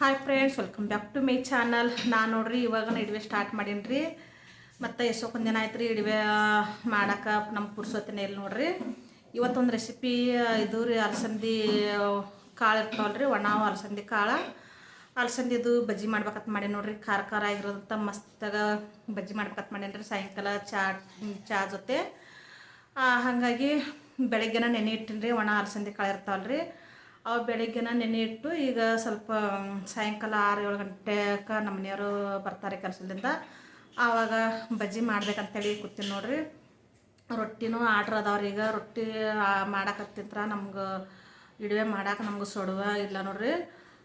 Hi friends welcome back to my channel ನಾನು ನೋಡ್ರಿ, ಇವಾಗ ಇಡುವೆ ಸ್ಟಾರ್ಟ್ ಮಾಡೀನಿ ರೀ ಮತ್ತು ಎಷ್ಟೊಂದು ದಿನ ಆಯ್ತು ರೀ ಇಡುವೆ ಮಾಡೋಕೆ ನಮ್ಮ ಪುರ್ಸೊತ್ತಿನ ಇಲ್ಲಿ ನೋಡ್ರಿ. ಇವತ್ತೊಂದು ರೆಸಿಪಿ ಇದು ರೀ, ಅಲಸಂದಿ ಕಾಳು ಇರ್ತಾವಲ್ಲ ರೀ ಒಣ ಅಲಸಂದಿ ಕಾಳು. ಅಲಸಂದಿದು ಬಜ್ಜಿ ಮಾಡ್ಬೇಕಂತ ಮಾಡಿ ನೋಡ್ರಿ. ಖಾರ ಖಾರ ಆಗಿರೋದಂತ ಮಸ್ತಾಗ ಬಜ್ಜಿ ಮಾಡ್ಬೇಕಂತ ಮಾಡೀನಿ ರೀ ಸಾಯಂಕಾಲ ಚಾ ಚಾ ಜೊತೆ. ಹಾಗಾಗಿ ಬೆಳಗ್ಗೆನ ನೆನೆ ಇಟ್ಟಿನಿ ರೀ ಒಣ ಅಲಸಂದಿ ಕಾಳು ಇರ್ತಾವಲ್ಲ ರೀ ಅವು ಬೆಳಗ್ಗೆನ ನೆನೆ ಇಟ್ಟು ಈಗ ಸ್ವಲ್ಪ ಸಾಯಂಕಾಲ ಆರು ಏಳು ಗಂಟೆಗೆ ನಮ್ಮ ಮನೆಯವರು ಬರ್ತಾರೆ ಕೆಲಸದಿಂದ. ಆವಾಗ ಬಜ್ಜಿ ಮಾಡ್ಬೇಕಂತೇಳಿ ಕೂತೀನಿ ನೋಡ್ರಿ. ರೊಟ್ಟಿನೂ ಆರ್ಡ್ರ್ ಅದಾವ್ರಿ ಈಗ. ರೊಟ್ಟಿ ಮಾಡಕತ್ತಿಂತ್ರ ನಮ್ಗೆ ಇಡುವೆ ಮಾಡಕ್ಕೆ ನಮ್ಗೆ ಸೊಡುವ ಇಲ್ಲ ನೋಡ್ರಿ.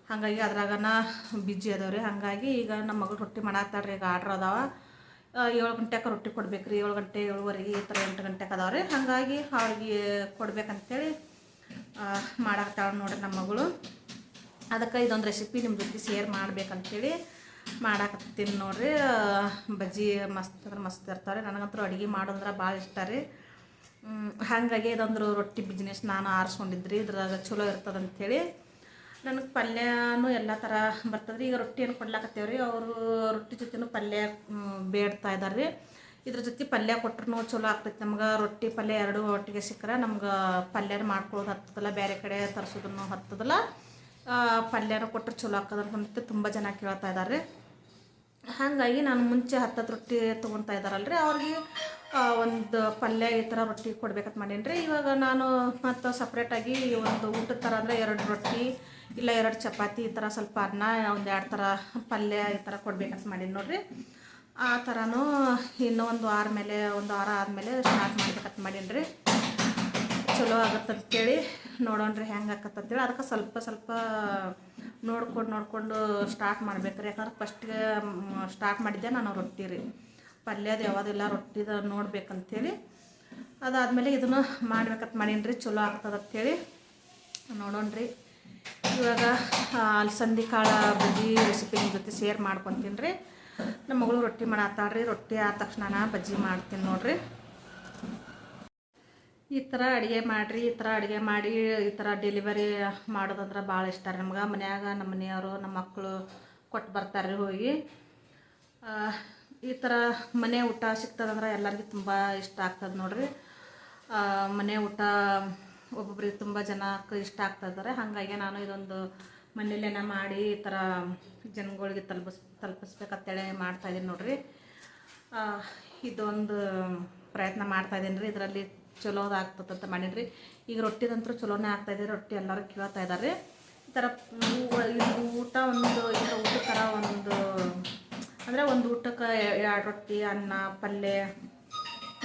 ಹಾಗಾಗಿ ಅದ್ರಾಗನ ಬಿಜಿ ಅದಾವ್ರಿ. ಹಾಗಾಗಿ ಈಗ ನಮ್ಮ ಮಗಳು ರೊಟ್ಟಿ ಮಾಡಾಕ್ತಾಳ್ರಿ ಈಗ ಆರ್ಡ್ರ್ ಅದಾವ. ಏಳು ಗಂಟೆಗೆ ರೊಟ್ಟಿ ಕೊಡ್ಬೇಕು ರೀ ಏಳು ಗಂಟೆ ಏಳುವರೆಗೆ ಈ ಥರ ಎಂಟು ಗಂಟೆಗೆ ಅದಾವ್ರಿ. ಹಾಗಾಗಿ ಅವ್ರಿಗೆ ಕೊಡ್ಬೇಕಂತೇಳಿ ಮಾಡಾಕ್ತಾಳೆ ನೋಡ್ರಿ ನಮ್ಮ ಮಗಳು. ಅದಕ್ಕೆ ಇದೊಂದು ರೆಸಿಪಿ ನಿಮ್ಮ ಜೊತೆ ಶೇರ್ ಮಾಡ್ಬೇಕಂತೇಳಿ ಮಾಡಾಕತ್ತೀನಿ ನೋಡ್ರಿ. ಬಜ್ಜಿ ಮಸ್ತ್ ಅಂದ್ರೆ ಮಸ್ತ್ ಇರ್ತಾರೆ ನನಗಂತೂ ಅಡುಗೆ ಮಾಡೋದ್ರೆ ಭಾಳ ಇಷ್ಟ ರೀ. ಹಾಗಾಗಿ ಇದೊಂದು ರೊಟ್ಟಿ ಬಿಸ್ನೆಸ್ ನಾನು ಆರಿಸ್ಕೊಂಡಿದ್ರಿ. ಇದ್ರಾಗ ಚಲೋ ಇರ್ತದಂಥೇಳಿ ನನಗೆ ಪಲ್ಯನೂ ಎಲ್ಲ ಥರ ಬರ್ತದ್ರಿ. ಈಗ ರೊಟ್ಟಿಯನ್ನು ಕೊಡ್ಲಾಕತ್ತೇವ್ರಿ. ಅವರು ರೊಟ್ಟಿ ಜೊತೆನೂ ಪಲ್ಯ ಬೇಡ್ತಾ ಇದ್ದಾರೆ ರೀ ಇದ್ರ ಜೊತೆ ಪಲ್ಯ ಕೊಟ್ರೂ ಚಲೋ ಆಗ್ತೈತಿ. ನಮ್ಗೆ ರೊಟ್ಟಿ ಪಲ್ಯ ಎರಡು ಒಟ್ಟಿಗೆ ಸಿಕ್ಕರೆ ನಮ್ಗೆ ಪಲ್ಯನ ಮಾಡ್ಕೊಳ್ಳೋದು ಹತ್ತದಲ್ಲ ಬೇರೆ ಕಡೆ ತರಿಸೋದನ್ನು ಹತ್ತದಲ್ಲ ಪಲ್ಯನ ಕೊಟ್ಟರೆ ಚಲೋ ಆಗ್ತದಂತ ತುಂಬ ಜನ ಕೇಳ್ತಾ ಇದ್ದಾರೆ ಹಾಗಾಗಿ ನಾನು ಮುಂಚೆ ಹತ್ತತ್ತು ರೊಟ್ಟಿ ತೊಗೊತಾ ಇದ್ದಾರಲ್ರಿ ಅವ್ರಿಗೆ ಒಂದು ಪಲ್ಯ ಈ ಥರ ರೊಟ್ಟಿ ಕೊಡ್ಬೇಕಂತ ಮಾಡೀನಿ ರೀ ಇವಾಗ ನಾನು ಮತ್ತು ಸಪ್ರೇಟಾಗಿ ಒಂದು ಊಟದ ಥರ ಅಂದರೆ ಎರಡು ರೊಟ್ಟಿ, ಇಲ್ಲ ಎರಡು ಚಪಾತಿ ಈ ಥರ ಸ್ವಲ್ಪ ಅನ್ನ, ಒಂದು ಎರಡು ಥರ ಪಲ್ಯ ಈ ಥರ ಕೊಡ್ಬೇಕಂತ ಮಾಡೀನಿ ನೋಡ್ರಿ. ಆ ಥರನೂ ಇನ್ನೂ ಒಂದು ವಾರ ಮೇಲೆ, ಒಂದು ವಾರ ಆದಮೇಲೆ ಸ್ಟಾರ್ಟ್ ಮಾಡ್ಬೇಕಂತ ಮಾಡೀನಿ ರೀ. ಚಲೋ ಆಗತ್ತಂತೇಳಿ ರೀ ಹೆಂಗೆ ಆಕತ್ತಂತೇಳಿ ಅದಕ್ಕೆ ಸ್ವಲ್ಪ ಸ್ವಲ್ಪ ನೋಡ್ಕೊಂಡು ನೋಡಿಕೊಂಡು ಸ್ಟಾರ್ಟ್ ಮಾಡ್ಬೇಕ್ರಿ ಯಾಕಂದ್ರೆ ಫಸ್ಟ್ಗೆ ಸ್ಟಾರ್ಟ್ ಮಾಡಿದ್ದೆ ನಾನು ರೊಟ್ಟಿ ರೀ. ಪಲ್ಯದ ಯಾವುದಿಲ್ಲ ರೊಟ್ಟಿದ ನೋಡ್ಬೇಕಂತೇಳಿ. ಅದಾದಮೇಲೆ ಇದನ್ನು ಮಾಡ್ಬೇಕಂತ ಮಾಡೀನಿ ರೀ. ಚಲೋ ಆಗ್ತದಂತೇಳಿ ನೋಡೋಣ್ರಿ ಇವಾಗ ಅಲ್ಸಂದಿ ಕಾಳು ಬಜ್ಜಿ ರೆಸಿಪಿ ನಿಮ್ಮ ಜೊತೆ ಶೇರ್ ಮಾಡ್ಕೊತೀನಿ ರೀ. ನಮ್ಮ ಮಗಳು ರೊಟ್ಟಿ ಮಾಡತ್ತಾಳ್ರಿ. ರೊಟ್ಟಿ ಆದ ತಕ್ಷಣ ಬಜ್ಜಿ ಮಾಡ್ತೀನಿ ನೋಡ್ರಿ. ಈ ಥರ ಅಡುಗೆ ಮಾಡಿರಿ, ಈ ಥರ ಅಡುಗೆ ಮಾಡಿ, ಈ ಥರ ಡೆಲಿವರಿ ಮಾಡೋದಂದ್ರೆ ಭಾಳ ಇಷ್ಟ ರೀ ನಮ್ಗೆ. ಮನ್ಯಾಗ ನಮ್ಮ ಮನೆಯವರು, ನಮ್ಮ ಮಕ್ಕಳು ಕೊಟ್ಟು ಬರ್ತಾರೆ ಹೋಗಿ. ಈ ಥರ ಮನೆ ಊಟ ಸಿಗ್ತದಂದ್ರೆ ಎಲ್ಲರಿಗೂ ತುಂಬ ಇಷ್ಟ ಆಗ್ತದೆ ನೋಡಿರಿ. ಮನೆ ಊಟ ಒಬ್ಬೊಬ್ರಿಗೆ ತುಂಬ ಜನಕ್ಕೆ ಇಷ್ಟ ಆಗ್ತದಾರೆ ಹಾಗಾಗಿ ನಾನು ಇದೊಂದು ಮನೇಲೇನ ಮಾಡಿ ಈ ಥರ ಜನಗಳಿಗೆ ತಲುಪಿಸ್, ತಲುಪಿಸ್ಬೇಕಂತೇಳಿ ಮಾಡ್ತಾಯಿದ್ದೀನಿ ನೋಡಿರಿ. ಇದೊಂದು ಪ್ರಯತ್ನ ಮಾಡ್ತಾ ಇದ್ದೀನಿ ರೀ. ಇದರಲ್ಲಿ ಚಲೋದು ಆಗ್ತದಂತ ಮಾಡೀನಿ ಈಗ ರೊಟ್ಟಿದಂತೂ ಚಲೋನೇ ಆಗ್ತಾಯಿದೆ ರೊಟ್ಟಿ ಎಲ್ಲರೂ ಕೇಳ್ತಾ ಇದ್ದಾರೆ ಈ ಥರ ಊಟ ಒಂದು ಈಗ ಊಟದ ಥರ ಒಂದು, ಅಂದರೆ ಒಂದು ಊಟಕ್ಕೆ ಎರಡು ರೊಟ್ಟಿ, ಅನ್ನ ಪಲ್ಯ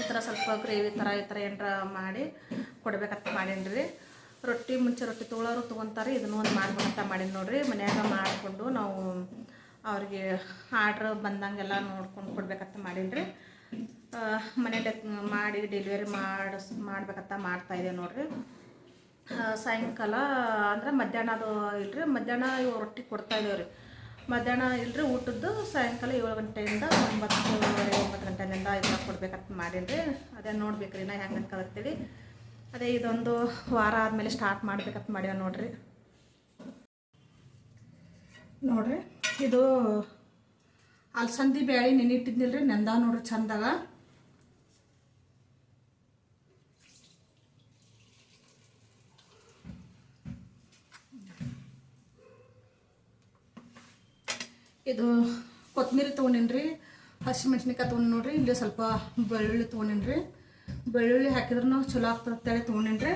ಈ ಥರ ಸ್ವಲ್ಪ ಗ್ರೇವಿ ಥರ ಈ ಥರ ಏನಾರ ಮಾಡಿ ಕೊಡ್ಬೇಕಂತ ಮಾಡೀನಿ ರೀ. ರೊಟ್ಟಿ ಮುಂಚೆ ರೊಟ್ಟಿ ತೊಗೊಳೋರು ತೊಗೊತಾರೆ, ಇದನ್ನು ಒಂದು ಮಾಡ್ಬೇಕಂತ ಮಾಡೀನಿ ನೋಡ್ರಿ. ಮನ್ಯಾಗ ಮಾಡಿಕೊಂಡು ನಾವು ಅವ್ರಿಗೆ ಆರ್ಡ್ರ್ ಬಂದಂಗೆಲ್ಲ ನೋಡ್ಕೊಂಡು ಕೊಡ್ಬೇಕಂತ ಮಾಡೀನಿ ಮನೆ ಡೆಕ್, ಮಾಡಿ ಡೆಲಿವರಿ ಮಾಡಿಸ್, ಮಾಡ್ಬೇಕಂತ ಮಾಡ್ತಾಯಿದ್ದೆ ನೋಡ್ರಿ. ಸಾಯಂಕಾಲ ಅಂದ್ರೆ ಮಧ್ಯಾಹ್ನ ಅದು ಇಲ್ರಿ, ಮಧ್ಯಾಹ್ನ ಇವು ರೊಟ್ಟಿ ಕೊಡ್ತಾ ಇದ್ದೇವೆ ರೀ ಮಧ್ಯಾಹ್ನ ಇಲ್ರಿ, ಊಟದ್ದು ಸಾಯಂಕಾಲ ಏಳು ಗಂಟೆಯಿಂದ ಒಂಬತ್ತುವರೆ, ಒಂಬತ್ತು ಗಂಟೆಯಿಂದ ಇದನ್ನ ಕೊಡ್ಬೇಕಂತ ಮಾಡೀನಿ ರೀ ಅದೇ ನೋಡ್ಬೇಕು ರೀ ನಾ ಹೆಂಗೆ ಅಂತೇಳಿ ಅದೇ ಇದೊಂದು ವಾರ ಆದಮೇಲೆ ಸ್ಟಾರ್ಟ್ ಮಾಡ್ಬೇಕಂತ ಮಾಡ್ಯಾವ ನೋಡ್ರಿ. ನೋಡ್ರಿ, ಇದು ಅಲಸಂದಿ ಬ್ಯಾಳಿ ನೆನಿಟ್ಟಿದ್ನಿಲ್ರಿ ನೆಂದ ನೋಡ್ರಿ ಚಂದಾಗ. ಇದು ಕೊತ್ತಂಬರಿ ತೊಗೊಂಡೇನ್ರಿ ಹಸಿಮೆಣ್ಸಿನ್ಕಾಯಿ ತೊಗೊಂಡು ನೋಡ್ರಿ, ಇಲ್ಲಿ ಸ್ವಲ್ಪ ಬೆಳ್ಳುಳ್ಳಿ ತೊಗೊಂಡೇನ್ರಿ. ಬೆಳ್ಳುಳ್ಳಿ ಹಾಕಿದ್ರೂ ಚಲೋ ಆಗ್ತದೆ ತೊಗೊಂಡೇನ್ರಿ.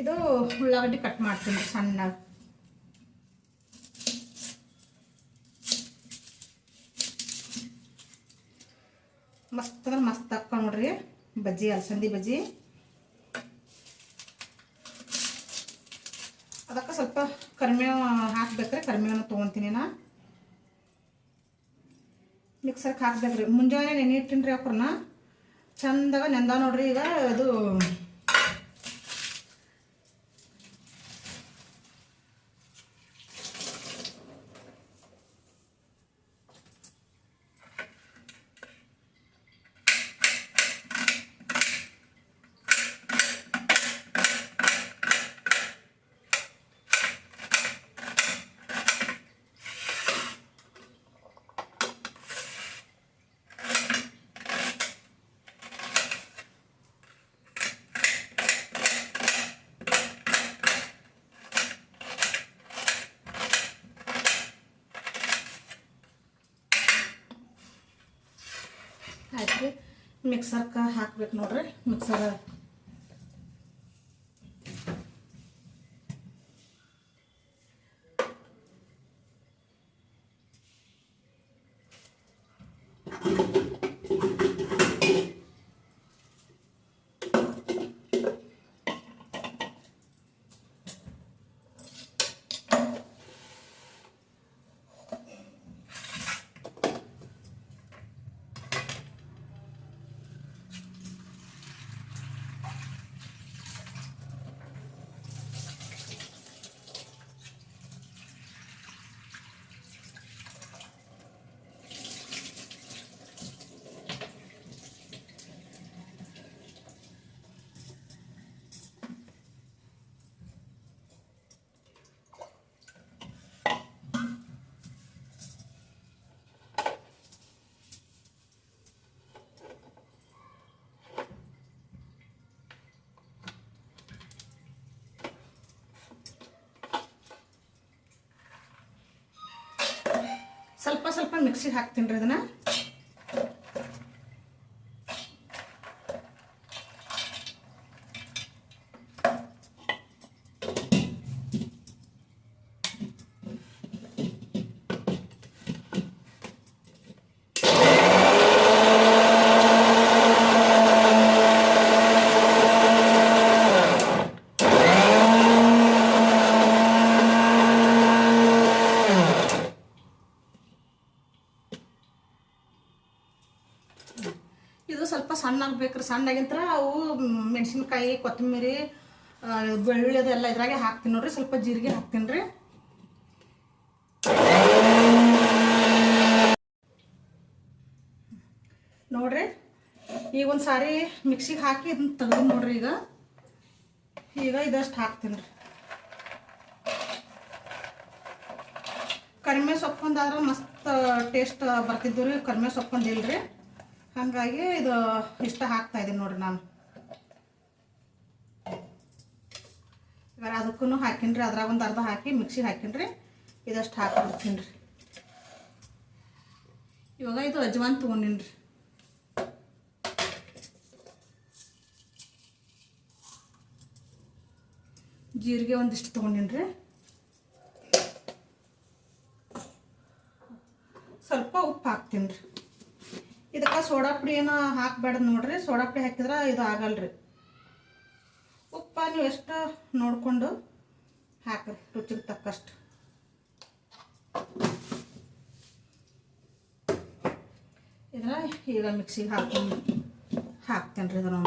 ಇದು ಉಳ್ಳಾಗಡ್ಡಿ ಕಟ್ ಮಾಡ್ತೀನಿ ಸಣ್ಣಗೆ. ಮಸ್ತ್ ಅಂದ್ರೆ ಮಸ್ತ್ ಹಾಕೊಂಡ್ ನೋಡ್ರಿ. ಬಜ್ಜಿ, ಅಲಸಂದಿ ಬಜ್ಜಿ. ಅದಕ್ಕೆ ಸ್ವಲ್ಪ ಕರಿಬೇವು ಹಾಕ್ಬೇಕ್ರಿ ಕರಿಬೇವನ್ನ ತೊಗೊತೀನಿ ನಾ. ಮಿಕ್ಸರ್ಗೆ ಹಾಕ್ಬೇಕ್ರಿ. ಮುಂಜಾನೆ ನೆನೆ ಇಟ್ಟಿನ್ರಿ ಅವ್ರನ್ನ ಚಂದಾಗ ನೆಂದ ನೋಡ್ರಿ ಈಗ ಇದು ಮಿಕ್ಸರ್ಗೆ ಹಾಕ್ಬೇಕು ನೋಡ್ರಿ. ಮಿಕ್ಸರ್ ಸ್ವಲ್ಪ ಸ್ವಲ್ಪ ಮಿಕ್ಸಿಗೆ ಹಾಕ್ತೀನಿ ರೀ ಅದನ್ನ ಇದು ಸ್ವಲ್ಪ ಸಣ್ಣ ಆಗಿಂತ್ರ ಅವು ಮೆಣಸಿನ್ಕಾಯಿ, ಕೊತ್ತಂಬರಿ ಬೆಳ್ಳುಳ್ಳಿ ಅದೆಲ್ಲ ಇದ್ರಾಗೆ ಹಾಕ್ತೀನಿ ನೋಡ್ರಿ, ಸ್ವಲ್ಪ ಜೀರಿಗೆ ಹಾಕ್ತೀನಿ ರೀ. ನೋಡ್ರಿ, ಈಗ ಒಂದು ಸಾರಿ ಮಿಕ್ಸಿಗೆ ಹಾಕಿ ಇದನ್ನ ತೆಗ್ದು ನೋಡ್ರಿ ಈಗ. ಈಗ ಇದಷ್ಟು ಹಾಕ್ತೀನಿ ರೀ. ಕರಿಮೆ ಸೊಪ್ಪೊಂದಾದ್ರೆ ಮಸ್ತ್ ಟೇಸ್ಟ್ ಬರ್ತಿದ್ದು ರೀ, ಕರಿಮೆ ಸೊಪ್ಪೊಂದಿಲ್ರಿ ಹಾಗಾಗಿ ಇದು ಇಷ್ಟ ಹಾಕ್ತಾ ಇದ್ದೀನಿ ನೋಡ್ರಿ ನಾನು. ಇವಾಗ ಅದಕ್ಕೂ ಹಾಕಿನ್ರಿ, ಅದ್ರಾಗ ಒಂದು ಅರ್ಧ ಹಾಕಿ ಮಿಕ್ಸಿಗೆ ಹಾಕಿನ್ರಿ, ಇದಷ್ಟು ಹಾಕಿಬಿಡ್ತೀನಿ ರೀ ಇವಾಗ ಇದು ಅಜ್ವಾನ್ ತೊಗೊಂಡಿನ್ರಿ. ಜೀರಿಗೆ ಒಂದಿಷ್ಟು ತೊಗೊಂಡಿನ್ರಿ. ಸ್ವಲ್ಪ ಉಪ್ಪು ಹಾಕ್ತೀನಿ ರೀ ಇದಕ್ಕೆ ಸೋಡಾ ಪುಡಿ ಏನೋ ಹಾಕ್ಬೇಡ ನೋಡ್ರಿ. ಸೋಡಾ ಪುಡಿ ಹಾಕಿದ್ರೆ ಇದು ಆಗಲ್ರಿ. ಉಪ್ಪ ನೀವು ಎಷ್ಟು ನೋಡಿಕೊಂಡು ಹಾಕ್ರಿ, ರುಚಿಗೆ ತಕ್ಕಷ್ಟು. ಇದ್ರ ಈಗ ಮಿಕ್ಸಿಗೆ ಹಾಕೊಂಡು ಹಾಕ್ತೇನೆ ರೀ ಇದನ್ನು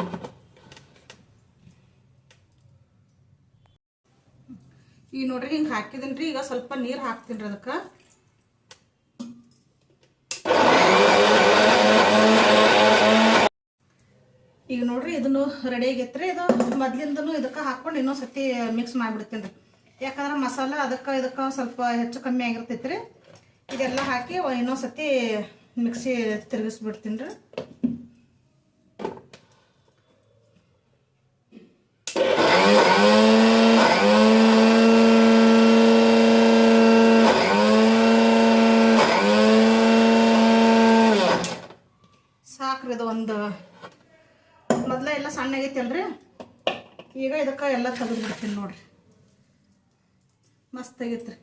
ಈಗ ನೋಡ್ರಿ ಹಿಂಗೆ ಹಾಕಿದ್ದೀನಿ ರೀ ಈಗ ಸ್ವಲ್ಪ ನೀರು ಹಾಕ್ತೀನಿ ರೀ ಅದಕ್ಕೆ ಈಗ ನೋಡ್ರಿ ಇದನ್ನು ಆಗೈತ್ರಿ ಇದು ಮೊದ್ಲಿಂದನು ಇದಕ್ಕೆ ಹಾಕೊಂಡು ಇನ್ನೊಂದು ಸತಿ ಮಿಕ್ಸ್ ಮಾಡಿಬಿಡ್ತೀನಿ ರೀ ಯಾಕಂದ್ರೆ ಮಸಾಲ ಅದಕ್ಕೆ ಇದಕ್ಕೆ ಸ್ವಲ್ಪ ಹೆಚ್ಚು ಕಮ್ಮಿ ಆಗಿರ್ತೈತ್ರಿ. ರೀ ಇದೆಲ್ಲ ಹಾಕಿ ಇನ್ನೊಂದು ಸತಿ ಮಿಕ್ಸಿ ತಿರುಗಿಸ್ಬಿಡ್ತೀನಿ ರೀ ಸಾಕ್ರಿ ಇದು ಒಂದು ಮೊದಲ ಎಲ್ಲ ಸಣ್ಣ ಆಗೈತಿ ಅಲ್ರಿ ಈಗ ಇದಕ್ಕೆ ಎಲ್ಲ ತೆಗೆದು ಬಿಡ್ತೀನಿ ನೋಡ್ರಿ ಮಸ್ತ್ ಆಗೈತ್ರಿ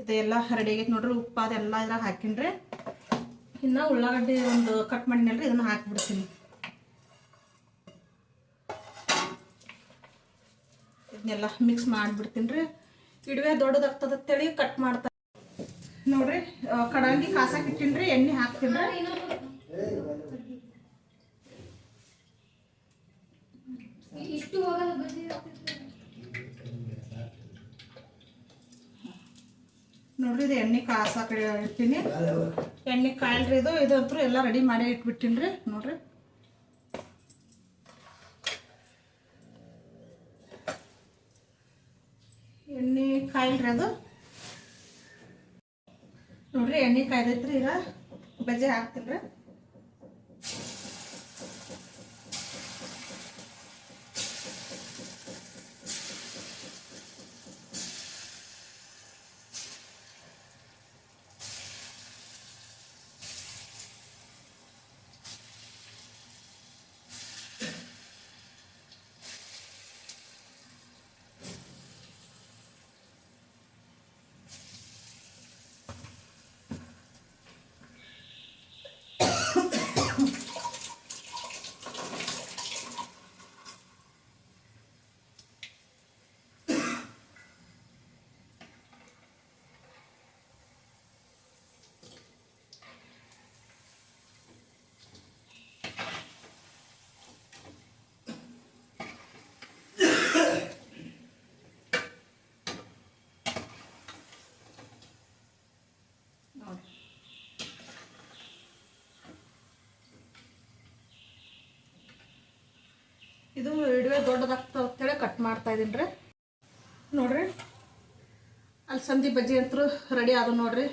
ಇದೆಲ್ಲ ರೆಡಿ ಆಗೈತೆ ನೋಡ್ರಿ, ಉಪ್ಪು ಅದೆಲ್ಲ ಇದ್ರಾಗ ಹಾಕಿನ್ರಿ. ಇನ್ನು ಉಳ್ಳಾಗಡ್ಡಿ ಒಂದು ಕಟ್ ಮಾಡಿನಲ್ರಿ, ಇದನ್ನ ಹಾಕ್ಬಿಡ್ತೀನಿ. ಇದನ್ನೆಲ್ಲ ಮಿಕ್ಸ್ ಮಾಡಿಬಿಡ್ತೀನಿ ರೀ ಇಡುವೆ ದೊಡ್ಡದಾಗ್ತದ ಅಂತೇಳಿ ಕಟ್ ಮಾಡ್ತಾ ನೋಡ್ರಿ ಕಡಂಗಿ ಕಾಸಕ್ಕೆ ಇಟ್ಟಿನ್ರಿ ಎಣ್ಣೆ ಹಾಕ್ತೀನಿ ನೋಡ್ರಿ ಇದು ಎಣ್ಣೆ ಕಾಸ ಕಡೆ ಇಡ್ತೀನಿ ಎಣ್ಣೆ ಕಾಯಲ್ರಿ ಇದು ಇದಂತೂ ಎಲ್ಲ ರೆಡಿ ಮಾಡಿ ಇಟ್ಬಿಟ್ಟಿನ್ರಿ ನೋಡ್ರಿ. ಎಣ್ಣೆ ಕಾಯಿಲ್ರಿ ಅದು. ಎಣ್ಣೆ ಕಾಯ್ದೈತ್ರಿ ಈಗ ಬಜ್ಜಿ ಹಾಕ್ತೀನಿ ರೀ. ಇದು ಇಡುವೆ ದೊಡ್ಡದಾಗ್ತದೆ ಅಂತೇಳಿ ಕಟ್ ಮಾಡ್ತಾ ಇದ್ದೀನಿ ರೀ. ನೋಡ್ರಿ ಅಲ್ಸಂದಿ ಬಜ್ಜಿ ಅಂತೂ ರೆಡಿ ಆದ ನೋಡ್ರಿ.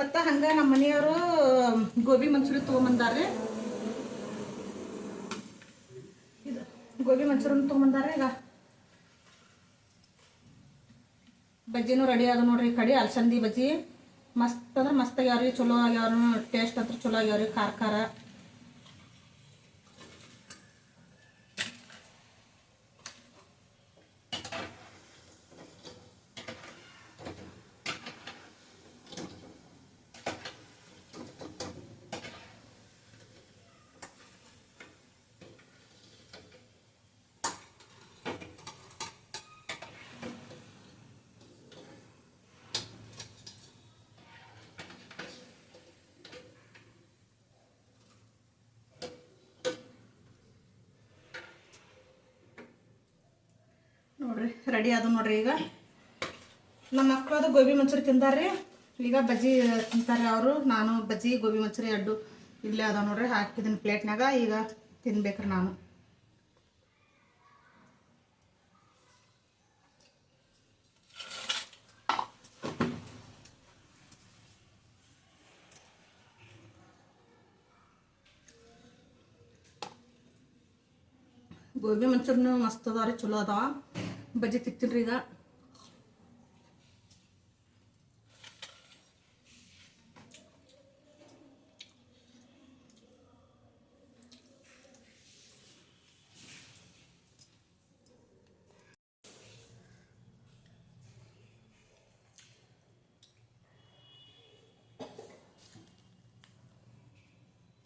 ಮತ್ತು ಹಂಗೆ ನಮ್ಮ ಮನೆಯವರು ಗೋಬಿ ಮಂಚೂರಿ ತೊಗೊಂಬಂದಾರ್ರಿ. ಇದು ಗೋಬಿ ಮಂಚೂರಿನ ತೊಗೊಂಬಂದಾರೆ ಈಗ. ಬಜ್ಜಿನೂ ರೆಡಿ ಆದ ನೋಡ್ರಿ ಈ ಕಡೆ ಅಲ್ಸಂದಿ ಬಜ್ಜಿ ಮಸ್ತ್ ಅಂದ್ರೆ ಮಸ್ತ್ ಆಗ್ಯಾವ್ರಿ, ಚಲೋ ಆಗ್ಯಾವ್ರಿ ಟೇಸ್ಟ್ ಅಂತ ಚಲೋ ಆಗ್ಯಾವ್ರಿ, ಖಾರ ಖಾರ ನೋಡ್ರಿ ರೆಡಿ ಅದು ನೋಡ್ರಿ ಈಗ. ನಮ್ಮ ಮಕ್ಕಳು ಅದು ಗೋಬಿ ಮಂಚೂರಿ ತಿಂದಾರ್ರಿ. ಈಗ ಬಜ್ಜಿ ತಿಂತಾರೆ ಅವರು, ನಾನು, ಬಜ್ಜಿ, ಗೋಬಿ ಮಂಚೂರಿ ಅಡ್ಡು ಇಲ್ಲೇ ಅದಾವ ನೋಡ್ರಿ ಹಾಕಿದ್ದೀನಿ ಪ್ಲೇಟ್ನಾಗ ಈಗ ತಿನ್ಬೇಕ್ರಿ ನಾನು. ಗೋಬಿ ಮಂಚೂರಿನೂ ಮಸ್ತ್ ಅದಾವ ರೀ ಚಲೋ ಅದಾವ. ಬಜ್ಜಿ ತಿಕ್ತೀನಿ ಈಗ.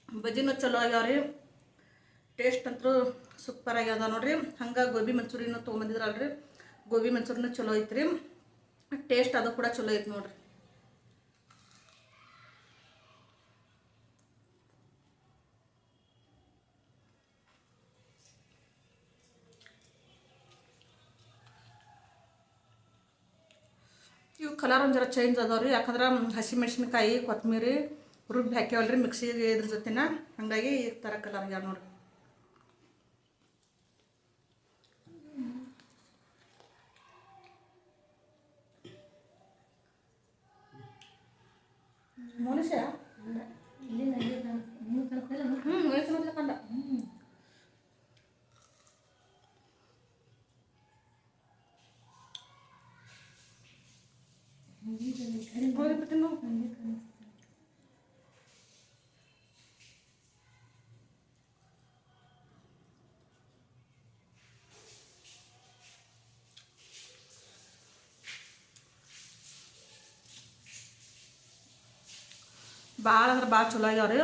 ಬಜ್ಜಿನೂ ಚಲೋ ಆಗ್ಯಾವ ರೀ ಟೇಸ್ಟ್ ಅಂತೂ ಸೂಪರ್ ಅದಾವ ನೋಡ್ರಿ. ಹಂಗೆ ಗೋಬಿ ಮಂಚೂರಿನೂ ತೊಗೊಂಬಂದಿದ್ರಲ್ರಿ. ಗೋಬಿ ಮಂಚೂರಿನೂ ಚಲೋ ಐತ್ರಿ. ಟೇಸ್ಟ್ ಅದು ಕೂಡ ಚಲೋ ಐತೆ ನೋಡ್ರಿ. ಇವು ಕಲರ್ ಒಂದು ಜರ ಚೇಂಜ್ ರೀ ಯಾಕಂದ್ರೆ ಹಸಿಮೆಣ್ಸಿನ್ಕಾಯಿ ಕೊತ್ತಂಬರಿ ರುಬ್ಬಿ ಹಾಕ್ಯಾವಲ್ರಿ ಮಿಕ್ಸಿಗೆ ಇದ್ರ ಜೊತೆನ. ಹಾಗಾಗಿ ಈ ಥರ ಕಲರ್ ಆಗ್ಯಾವ ನೋಡ್ರಿ. ಮನುಷ್ಯ ಇಲ್ಲಿ ನನಗೆ ಕಾಣಿಸ್ತು ನಿಮ್ಗೆ ಕಾಣಿಸ್ತಿಲ್ಲ ಹ್ಞೂ ವಯಸ್ಸು ಮೊದಲು ಕಂಡ ಹೋಗಿ ಬಿಟ್ಟಿನ ನನಗೆ ಕಾಣಿಸ್ತು ಭಾಳ ಅಂದ್ರೆ ಭಾಳ ಚಲೋ ಆಗ್ಯಾವ ರೀ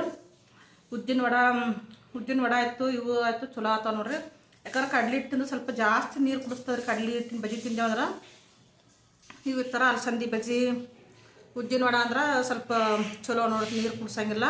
ಉದ್ದಿನ ವಡ ಉದ್ದಿನ ವಡ ಆಯಿತು, ಇವು ಆಯಿತು ಚಲೋ ಆತಾವ ನೋಡ್ರಿ. ಯಾಕಂದ್ರೆ ಕಡ್ಲಿ ಹಿಟ್ಟಿಂದು ಸ್ವಲ್ಪ ಜಾಸ್ತಿ ನೀರು ಕುಡಿಸ್ತದೆ ರೀ ಕಡ್ಲಿ ಹಿಟ್ಟಿನ ಬಜ್ಜಿ ತಿಂದೇವು ಅಂದ್ರೆ. ಇವು ಈ ಥರ ಅಲಸಂದಿ ಬಜ್ಜಿ, ಉದ್ದಿನ ವಡ ಅಂದ್ರೆ ಸ್ವಲ್ಪ ಚಲೋ ನೋಡ್ರಿ, ನೀರು ಕುಡ್ಸಂಗಿಲ್ಲ.